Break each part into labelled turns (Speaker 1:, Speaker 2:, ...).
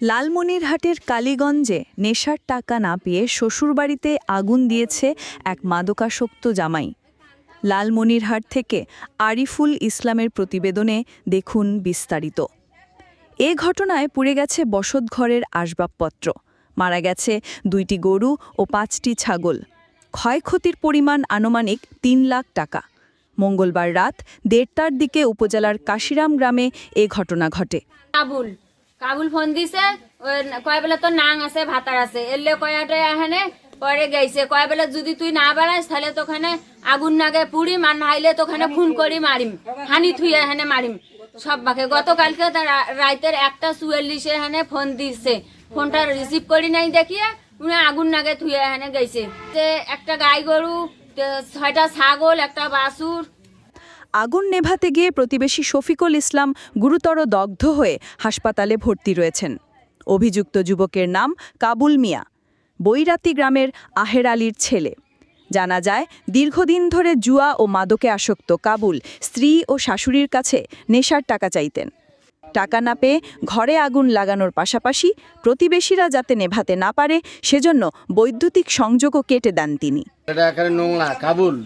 Speaker 1: লালমনিরহাটের কালীগঞ্জে নেশার টাকা না পেয়ে শ্বশুরবাড়িতে আগুন দিয়েছে এক মাদকাসক্ত জামাই। লালমনিরহাট থেকে আরিফুল ইসলামের প্রতিবেদনে দেখুন বিস্তারিত। এ ঘটনায় পুড়ে গেছে বসতঘরের আসবাবপত্র। মারা গেছে দুইটি গরু ও পাঁচটি ছাগল। ক্ষয়ক্ষতির পরিমাণ আনুমানিক তিন লাখ টাকা। মঙ্গলবার রাত দেড়টার দিকে উপজেলার কাশিরাম গ্রামে এ ঘটনা ঘটে।
Speaker 2: কাবুল ফোন দিছে কয় বেলা তো নাং আছে ভাতার আছে। এলে কয়াটা এখানে পরে গেছে কয় বেলা, যদি তুই না বাড়াস তাহলে তোখানে আগুন নাগে পুড়িম আর নাইলে তোখানে খুন করি মারিম হানি থুই এখানে মারিম সব বাকে গতকালকে তার রাইতের একটা চুয়াল্লিশে এখানে ফোন দিছে। ফোনটা রিসিভ করি নাই দেখিয়ে উনি আগুন নাগে থুয়ে এখানে গেছে একটা গাই গরু ছয়টা ছাগল, একটা বাছুর
Speaker 1: আগুন নেভাতে গিয়ে প্রতিবেশী শফিকুল ইসলাম গুরুতর দগ্ধ হয়ে হাসপাতালে ভর্তি রয়েছেন। অভিযুক্ত যুবকের নাম কাবুল মিয়া, বৈরাতি গ্রামের আহের আলীর ছেলে। জানা যায়, দীর্ঘদিন ধরে জুয়া ও মাদকে আসক্ত কাবুল স্ত্রী ও শাশুড়ির কাছে নেশার টাকা চাইতেন। টাকা না পেয়ে ঘরে আগুন লাগানোর পাশাপাশি প্রতিবেশীরা যাতে নেভাতে না পারে, সেজন্য বৈদ্যুতিক সংযোগও কেটে দেন তিনি।
Speaker 3: কাবুল।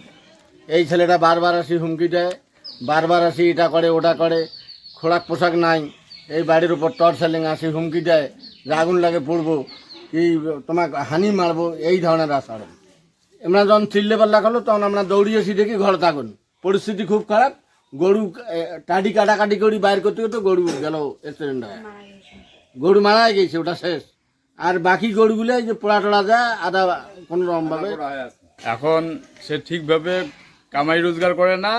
Speaker 3: এই ছেলেটা বারবার আসি হুমকি দেয় বারবার আসি এটা করে ওটা করে খোরাক পোশাক নাই এই বাড়ির উপর টর্চ সেলিং আসি হুমকি দেয় যে আগুন লাগে পড়ব কি তোমাকে হানি মারবো এই ধরনের আচরণ। আমরা যখন চিল্লে পাল্লা করল তখন আমরা দৌড়ি দৌড়িয়েছি দেখি ঘরে থাকুন। পরিস্থিতি খুব খারাপ গরু টাডি কাটাকাটি করি বাইর করতে করতে গরু গেল অ্যাক্সিডেন্ট হয়। গরু মারা গেছে ওটা শেষ। আর বাকি গরুগুলো এই যে পোড়া টোড়া যায় আদা কোনো রকমভাবে
Speaker 4: এখন সে ঠিকভাবে কামাই রোজগার করে না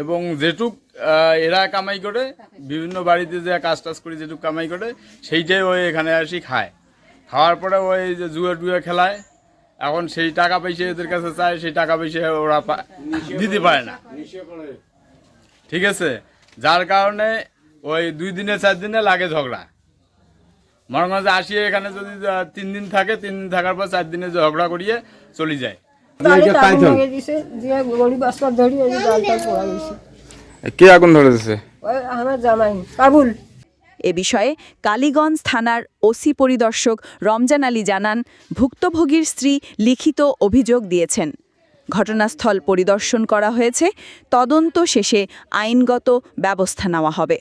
Speaker 4: এবং যেটুক এরা কামাই করে, বিভিন্ন বাড়িতে যে কাজ টাজ করে যেটুক কামাই করে, সেইটাই ওই এখানে আসি খায়। খাওয়ার পরে ওই যে জুয়ে টুয়ে খেলায়, এখন সেই টাকা পয়সা এদের কাছে চায়, সেই টাকা পয়সা ওরা দিতে পারে না। ঠিক আছে? যার কারণে ওই দুই দিনে, চার দিনে লাগে ঝগড়া। মনে যে আসিয়ে এখানে যদি তিন দিন থাকে, তিন দিন থাকার পর চার দিনে ঝগড়া করিয়ে চলে যায়।
Speaker 5: আগুন দিছে আমার জামাই কাবুল।
Speaker 1: এ বিষয়ে কালীগঞ্জ থানার ওসি পরিদর্শক রমজান আলী জানান ভুক্তভোগীর স্ত্রী লিখিত অভিযোগ দিয়েছেন। ঘটনাস্থল পরিদর্শন করা হয়েছে তদন্ত শেষে আইনগত ব্যবস্থা নেওয়া হবে।